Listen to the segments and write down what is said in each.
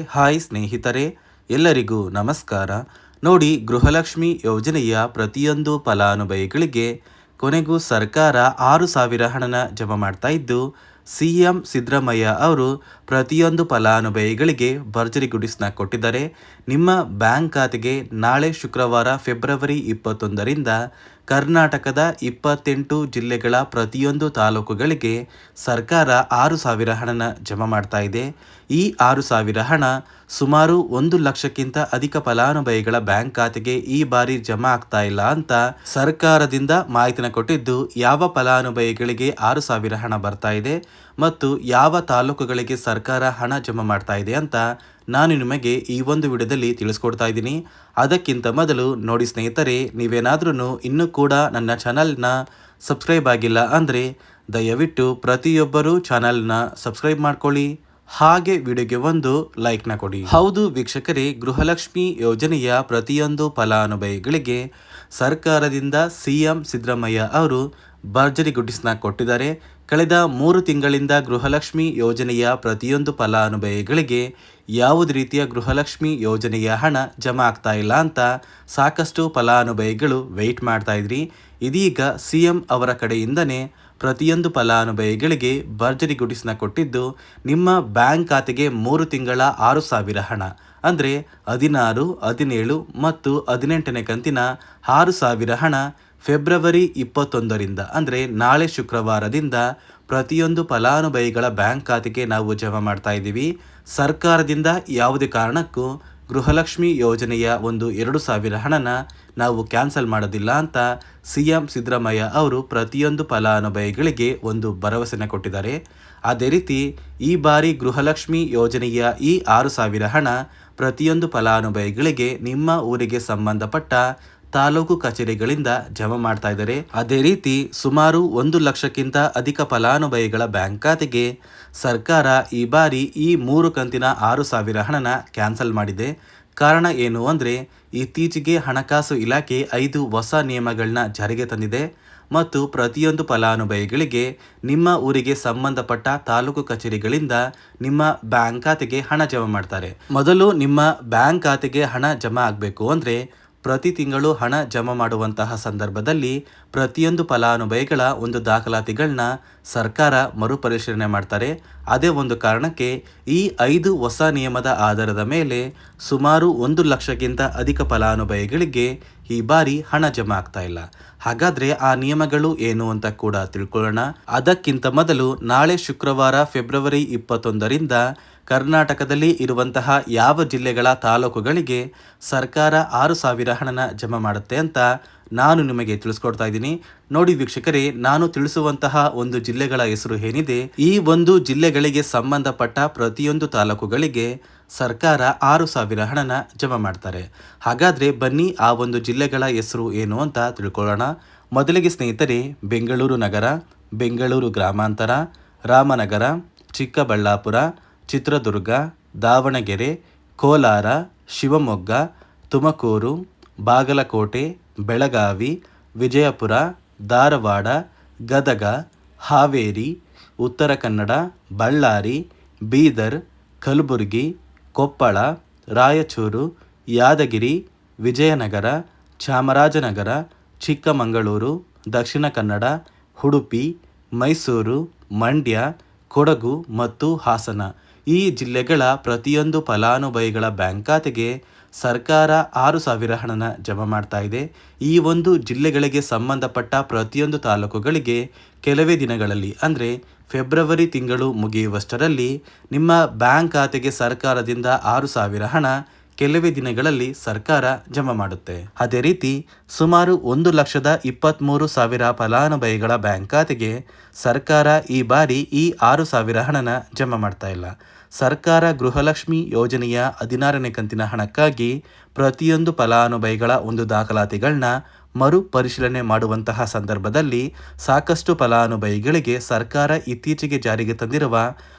Hi ಸ್ನೇಹಿತರೆ, ಎಲ್ಲರಿಗೂ ನಮಸ್ಕಾರ. ನೋಡಿ, ಗೃಹಲಕ್ಷ್ಮಿ ಯೋಜನೆಯ ಪ್ರತಿಯೊಂದು ಫಲಾನುಭವಿಗಳಿಗೆ ಕೊನೆಗೂ ಸರ್ಕಾರ ಆರು ಸಾವಿರ ಹಣನ ಜಮಾ ಮಾಡ್ತಾ ಇದ್ದು ಸಿ ಎಂ ಸಿದ್ದರಾಮಯ್ಯ ಅವರು ಪ್ರತಿಯೊಂದು ಫಲಾನುಭವಿಗಳಿಗೆ ಭರ್ಜರಿ ಗುಡಿಸ್ನ ಕೊಟ್ಟಿದ್ದಾರೆ. ನಿಮ್ಮ ಬ್ಯಾಂಕ್ ಖಾತೆಗೆ ನಾಳೆ ಶುಕ್ರವಾರ ಫೆಬ್ರವರಿ ಇಪ್ಪತ್ತೊಂದರಿಂದ ಕರ್ನಾಟಕದ ಇಪ್ಪತ್ತೆಂಟು ಜಿಲ್ಲೆಗಳ ಪ್ರತಿಯೊಂದು ತಾಲೂಕುಗಳಿಗೆ ಸರ್ಕಾರ ಆರು ಸಾವಿರ ಹಣನ ಜಮಾ ಮಾಡ್ತಾ ಇದೆ. ಈ ಆರು ಸಾವಿರ ಹಣ ಸುಮಾರು ಒಂದು ಲಕ್ಷಕ್ಕಿಂತ ಅಧಿಕ ಫಲಾನುಭವಿಗಳ ಬ್ಯಾಂಕ್ ಖಾತೆಗೆ ಈ ಬಾರಿ ಜಮಾ ಆಗ್ತಾ ಇಲ್ಲ ಅಂತ ಸರ್ಕಾರದಿಂದ ಮಾಹಿತಿನ ಕೊಟ್ಟಿದ್ದು, ಯಾವ ಫಲಾನುಭವಿಗಳಿಗೆ ಆರು ಸಾವಿರ ಹಣ ಬರ್ತಾ ಇದೆ ಮತ್ತು ಯಾವ ತಾಲೂಕುಗಳಿಗೆ ಸರ್ಕಾರ ಹಣ ಜಮಾ ಮಾಡ್ತಾ ಇದೆ ಅಂತ ನಾನು ನಿಮಗೆ ಈ ಒಂದು ವಿಡಿಯೋದಲ್ಲಿ ತಿಳಿಸ್ಕೊಡ್ತಾ ಇದ್ದೀನಿ. ಅದಕ್ಕಿಂತ ಮೊದಲು ನೋಡಿ ಸ್ನೇಹಿತರೆ ನೀವೇನಾದ್ರೂ ಇನ್ನೂ ಕೂಡ ನನ್ನ ಚಾನಲ್ನ ಸಬ್ಸ್ಕ್ರೈಬ್ ಆಗಿಲ್ಲ ಅಂದರೆ ದಯವಿಟ್ಟು ಪ್ರತಿಯೊಬ್ಬರೂ ಚಾನಲ್ನ ಸಬ್ಸ್ಕ್ರೈಬ್ ಮಾಡ್ಕೊಳ್ಳಿ. ಹಾಗೆ ವಿಡಿಯೋಗೆ ಒಂದು ಲೈಕ್ನ ಕೊಡಿ. ಹೌದು ವೀಕ್ಷಕರೇ, ಗೃಹಲಕ್ಷ್ಮಿ ಯೋಜನೆಯ ಪ್ರತಿಯೊಂದು ಫಲಾನುಭವಿಗಳಿಗೆ ಸರ್ಕಾರದಿಂದ ಸಿಎಂ ಸಿದ್ದರಾಮಯ್ಯ ಅವರು ಭರ್ಜರಿ ಗುಡ್ಡಿಸ್ನ ಕೊಟ್ಟಿದ್ದಾರೆ. ಕಳೆದ ಮೂರು ತಿಂಗಳಿಂದ ಗೃಹಲಕ್ಷ್ಮಿ ಯೋಜನೆಯ ಪ್ರತಿಯೊಂದು ಫಲಾನುಭವಿಗಳಿಗೆ ಯಾವುದೇ ರೀತಿಯ ಗೃಹಲಕ್ಷ್ಮಿ ಯೋಜನೆಯ ಹಣ ಜಮಾ ಆಗ್ತಾ ಇಲ್ಲ ಅಂತ ಸಾಕಷ್ಟು ಫಲಾನುಭವಿಗಳು ವೆಯ್ಟ್ ಮಾಡ್ತಾ ಇದ್ರಿ. ಇದೀಗ ಸಿ ಎಂ ಅವರ ಕಡೆಯಿಂದನೇ ಪ್ರತಿಯೊಂದು ಫಲಾನುಭವಿಗಳಿಗೆ ಭರ್ಜರಿ ಗುಡಿಸನ ಕೊಟ್ಟಿದ್ದು ನಿಮ್ಮ ಬ್ಯಾಂಕ್ ಖಾತೆಗೆ ಮೂರು ತಿಂಗಳ ಆರು ಸಾವಿರ ಹಣ. ಅಂದರೆ ಹದಿನಾರು, ಹದಿನೇಳು ಮತ್ತು ಹದಿನೆಂಟನೇ ಕಂತಿನ ಆರು ಸಾವಿರ ಹಣ ಫೆಬ್ರವರಿ ಇಪ್ಪತ್ತೊಂದರಿಂದ, ಅಂದರೆ ನಾಳೆ ಶುಕ್ರವಾರದಿಂದ ಪ್ರತಿಯೊಂದು ಫಲಾನುಭವಿಗಳ ಬ್ಯಾಂಕ್ ಖಾತೆಗೆ ನಾವು ಜಮಾ ಮಾಡ್ತಾ ಇದ್ದೀವಿ. ಸರ್ಕಾರದಿಂದ ಯಾವುದೇ ಕಾರಣಕ್ಕೂ ಗೃಹಲಕ್ಷ್ಮಿ ಯೋಜನೆಯ ಒಂದು ಎರಡು ಸಾವಿರ ಹಣನ ನಾವು ಕ್ಯಾನ್ಸಲ್ ಮಾಡೋದಿಲ್ಲ ಅಂತ ಸಿ ಎಂ ಸಿದ್ದರಾಮಯ್ಯ ಅವರು ಪ್ರತಿಯೊಂದು ಫಲಾನುಭವಿಗಳಿಗೆ ಒಂದು ಭರವಸೆನ ಕೊಟ್ಟಿದ್ದಾರೆ. ಅದೇ ರೀತಿ ಈ ಬಾರಿ ಗೃಹಲಕ್ಷ್ಮಿ ಯೋಜನೆಯ ಈ ಆರು ಸಾವಿರ ಹಣ ಪ್ರತಿಯೊಂದು ಫಲಾನುಭವಿಗಳಿಗೆ ನಿಮ್ಮ ಊರಿಗೆ ಸಂಬಂಧಪಟ್ಟ ತಾಲೂಕು ಕಚೇರಿಗಳಿಂದ ಜಮಾ ಮಾಡ್ತಾ ಇದ್ದಾರೆ. ಅದೇ ರೀತಿ ಸುಮಾರು ಒಂದು ಲಕ್ಷಕ್ಕಿಂತ ಅಧಿಕ ಫಲಾನುಭವಿಗಳ ಬ್ಯಾಂಕ್ ಖಾತೆಗೆ ಸರ್ಕಾರ ಈ ಬಾರಿ ಈ ಮೂರು ಕಂತಿನ ಆರು ಸಾವಿರ ಹಣನ ಕ್ಯಾನ್ಸಲ್ ಮಾಡಿದೆ. ಕಾರಣ ಏನು ಅಂದರೆ ಇತ್ತೀಚೆಗೆ ಹಣಕಾಸು ಇಲಾಖೆ ಐದು ಹೊಸ ನಿಯಮಗಳನ್ನ ಜಾರಿಗೆ ತಂದಿದೆ ಮತ್ತು ಪ್ರತಿಯೊಂದು ಫಲಾನುಭವಿಗಳಿಗೆ ನಿಮ್ಮ ಊರಿಗೆ ಸಂಬಂಧಪಟ್ಟ ತಾಲೂಕು ಕಚೇರಿಗಳಿಂದ ನಿಮ್ಮ ಬ್ಯಾಂಕ್ ಖಾತೆಗೆ ಹಣ ಜಮಾ ಮಾಡ್ತಾರೆ. ಮೊದಲು ನಿಮ್ಮ ಬ್ಯಾಂಕ್ ಖಾತೆಗೆ ಹಣ ಜಮಾ ಆಗಬೇಕು ಅಂದರೆ ಪ್ರತಿ ತಿಂಗಳು ಹಣ ಜಮಾ ಮಾಡುವಂತಹ ಸಂದರ್ಭದಲ್ಲಿ ಪ್ರತಿಯೊಂದು ಫಲಾನುಭವಿಗಳ ಒಂದು ದಾಖಲಾತಿಗಳನ್ನ ಸರ್ಕಾರ ಮರುಪರಿಶೀಲನೆ ಮಾಡ್ತಾರೆ. ಅದೇ ಒಂದು ಕಾರಣಕ್ಕೆ ಈ ಐದು ಹೊಸ ನಿಯಮದ ಆಧಾರದ ಮೇಲೆ ಸುಮಾರು ಒಂದು ಲಕ್ಷಕ್ಕಿಂತ ಅಧಿಕ ಫಲಾನುಭವಿಗಳಿಗೆ ಈ ಬಾರಿ ಹಣ ಜಮಾ ಆಗ್ತಾ ಇಲ್ಲ. ಹಾಗಾದ್ರೆ ಆ ನಿಯಮಗಳು ಏನು ಅಂತ ಕೂಡ ತಿಳ್ಕೊಳ್ಳೋಣ. ಅದಕ್ಕಿಂತ ಮೊದಲು ನಾಳೆ ಶುಕ್ರವಾರ ಫೆಬ್ರವರಿ ಇಪ್ಪತ್ತೊಂದರಿಂದ ಕರ್ನಾಟಕದಲ್ಲಿ ಇರುವಂತಹ ಯಾವ ಜಿಲ್ಲೆಗಳ ತಾಲೂಕುಗಳಿಗೆ ಸರ್ಕಾರ ಆರು ಸಾವಿರ ಹಣನ ಜಮಾ ಮಾಡುತ್ತೆ ಅಂತ ನಾನು ನಿಮಗೆ ತಿಳಿಸ್ಕೊಡ್ತಾ ಇದ್ದೀನಿ. ನೋಡಿ ವೀಕ್ಷಕರೇ, ನಾನು ತಿಳಿಸುವಂತಹ ಒಂದು ಜಿಲ್ಲೆಗಳ ಹೆಸರು ಏನಿದೆ? ಈ ಒಂದು ಜಿಲ್ಲೆಗಳಿಗೆ ಸಂಬಂಧಪಟ್ಟ ಪ್ರತಿಯೊಂದು ತಾಲೂಕುಗಳಿಗೆ ಸರ್ಕಾರ ಆರು ಸಾವಿರ ಹಣನ ಜಮಾ ಮಾಡ್ತಾರೆ. ಹಾಗಾದ್ರೆ ಬನ್ನಿ ಆ ಒಂದು ಜಿಲ್ಲೆಗಳ ಹೆಸರು ಏನು ಅಂತ ತಿಳ್ಕೊಳ್ಳೋಣ. ಮೊದಲಿಗೆ ಸ್ನೇಹಿತರೆ, ಬೆಂಗಳೂರು ನಗರ, ಬೆಂಗಳೂರು ಗ್ರಾಮಾಂತರ, ರಾಮನಗರ, ಚಿಕ್ಕಬಳ್ಳಾಪುರ ಚಿತ್ರದುರ್ಗ, ದಾವಣಗೆರೆ, ಕೋಲಾರ, ಶಿವಮೊಗ್ಗ, ತುಮಕೂರು, ಬಾಗಲಕೋಟೆ, ಬೆಳಗಾವಿ, ವಿಜಯಪುರ, ಧಾರವಾಡ, ಗದಗ, ಹಾವೇರಿ, ಉತ್ತರ ಕನ್ನಡ, ಬಳ್ಳಾರಿ, ಬೀದರ್, ಕಲಬುರಗಿ, ಕೊಪ್ಪಳ, ರಾಯಚೂರು, ಯಾದಗಿರಿ, ವಿಜಯನಗರ, ಚಾಮರಾಜನಗರ, ಚಿಕ್ಕಮಗಳೂರು, ದಕ್ಷಿಣ ಕನ್ನಡ, ಉಡುಪಿ, ಮೈಸೂರು, ಮಂಡ್ಯ, ಕೊಡಗು ಮತ್ತು ಹಾಸನ. ಈ ಜಿಲ್ಲೆಗಳ ಪ್ರತಿಯೊಂದು ಫಲಾನುಭವಿಗಳ ಬ್ಯಾಂಕ್ ಖಾತೆಗೆ ಸರ್ಕಾರ ಆರು ಸಾವಿರ ಹಣನ ಜಮಾ ಮಾಡ್ತಾ ಇದೆ. ಈ ಒಂದು ಜಿಲ್ಲೆಗಳಿಗೆ ಸಂಬಂಧಪಟ್ಟ ಪ್ರತಿಯೊಂದು ತಾಲೂಕುಗಳಿಗೆ ಕೆಲವೇ ದಿನಗಳಲ್ಲಿ, ಅಂದರೆ ಫೆಬ್ರವರಿ ತಿಂಗಳು ಮುಗಿಯುವಷ್ಟರಲ್ಲಿ ನಿಮ್ಮ ಬ್ಯಾಂಕ್ ಖಾತೆಗೆ ಸರ್ಕಾರದಿಂದ ಆರು ಸಾವಿರ ಹಣ ಕೆಲವೇ ದಿನಗಳಲ್ಲಿ ಸರ್ಕಾರ ಜಮಾ ಮಾಡುತ್ತೆ. ಅದೇ ರೀತಿ, ಸುಮಾರು ಒಂದು ಲಕ್ಷದ ಇಪ್ಪತ್ತ್ಮೂರು ಸಾವಿರ ಫಲಾನುಭವಿಗಳ ಬ್ಯಾಂಕ್ ಖಾತೆಗೆ ಸರ್ಕಾರ ಈ ಬಾರಿ ಈ ಆರು ಸಾವಿರ ಹಣನ ಜಮಾ ಮಾಡ್ತಾ ಇಲ್ಲ. ಸರ್ಕಾರ ಗೃಹಲಕ್ಷ್ಮಿ ಯೋಜನೆಯ ಹದಿನಾರನೇ ಕಂತಿನ ಹಣಕ್ಕಾಗಿ ಪ್ರತಿಯೊಂದು ಫಲಾನುಭವಿಗಳ ಒಂದು ದಾಖಲಾತಿಗಳನ್ನ ಮರು ಪರಿಶೀಲನೆ ಮಾಡುವಂತಹ ಸಂದರ್ಭದಲ್ಲಿ ಸಾಕಷ್ಟು ಫಲಾನುಭವಿಗಳಿಗೆ ಸರ್ಕಾರ ಇತ್ತೀಚೆಗೆ ಜಾರಿಗೆ ತಂದಿರುವ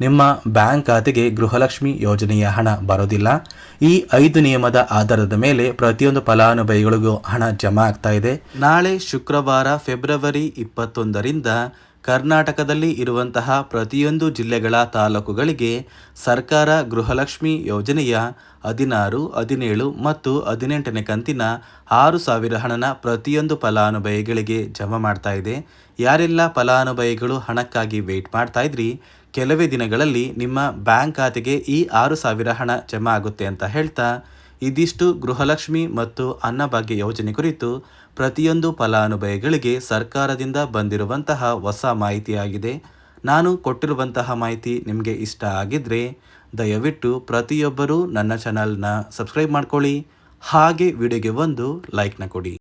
ನಿಮ್ಮ ಬ್ಯಾಂಕ್ ಖಾತೆಗೆ ಗೃಹಲಕ್ಷ್ಮಿ ಯೋಜನೆಯ ಹಣ ಬರೋದಿಲ್ಲ. ಈ ಐದು ನಿಯಮದ ಆಧಾರದ ಮೇಲೆ ಪ್ರತಿಯೊಂದು ಫಲಾನುಭವಿಗಳಿಗೂ ಹಣ ಜಮಾ ಆಗ್ತಾ ಇದೆ. ನಾಳೆ ಶುಕ್ರವಾರ ಫೆಬ್ರವರಿ ಇಪ್ಪತ್ತೊಂದರಿಂದ ಕರ್ನಾಟಕದಲ್ಲಿ ಇರುವಂತಹ ಪ್ರತಿಯೊಂದು ಜಿಲ್ಲೆಗಳ ತಾಲೂಕುಗಳಿಗೆ ಸರ್ಕಾರ ಗೃಹಲಕ್ಷ್ಮಿ ಯೋಜನೆಯ ಹದಿನಾರು, ಹದಿನೇಳು ಮತ್ತು ಹದಿನೆಂಟನೇ ಕಂತಿನ ಆರು ಸಾವಿರ ಹಣನ ಪ್ರತಿಯೊಂದು ಫಲಾನುಭವಿಗಳಿಗೆ ಜಮಾ ಮಾಡ್ತಾ ಇದೆ. ಯಾರೆಲ್ಲ ಫಲಾನುಭವಿಗಳು ಹಣಕ್ಕಾಗಿ ವೇಟ್ ಮಾಡ್ತಾ ಇದ್ರಿ ಕೆಲವೇ ದಿನಗಳಲ್ಲಿ ನಿಮ್ಮ ಬ್ಯಾಂಕ್ ಖಾತೆಗೆ ಈ ಆರು ಸಾವಿರ ಹಣ ಜಮಾ ಆಗುತ್ತೆ ಅಂತ ಹೇಳ್ತಾ, ಇದಿಷ್ಟು ಗೃಹಲಕ್ಷ್ಮಿ ಮತ್ತು ಅನ್ನಭಾಗ್ಯ ಯೋಜನೆ ಕುರಿತು ಪ್ರತಿಯೊಂದು ಫಲಾನುಭವಿಗಳಿಗೆ ಸರ್ಕಾರದಿಂದ ಬಂದಿರುವಂತಹ ಹೊಸ ಮಾಹಿತಿಯಾಗಿದೆ. ನಾನು ಕೊಟ್ಟಿರುವಂತಹ ಮಾಹಿತಿ ನಿಮಗೆ ಇಷ್ಟ ಆಗಿದ್ದರೆ ದಯವಿಟ್ಟು ಪ್ರತಿಯೊಬ್ಬರೂ ನನ್ನ ಚಾನಲ್ನ ಸಬ್ಸ್ಕ್ರೈಬ್ ಮಾಡ್ಕೊಳ್ಳಿ. ಹಾಗೆ ವಿಡಿಯೋಗೆ ಒಂದು ಲೈಕ್ನ ಕೊಡಿ.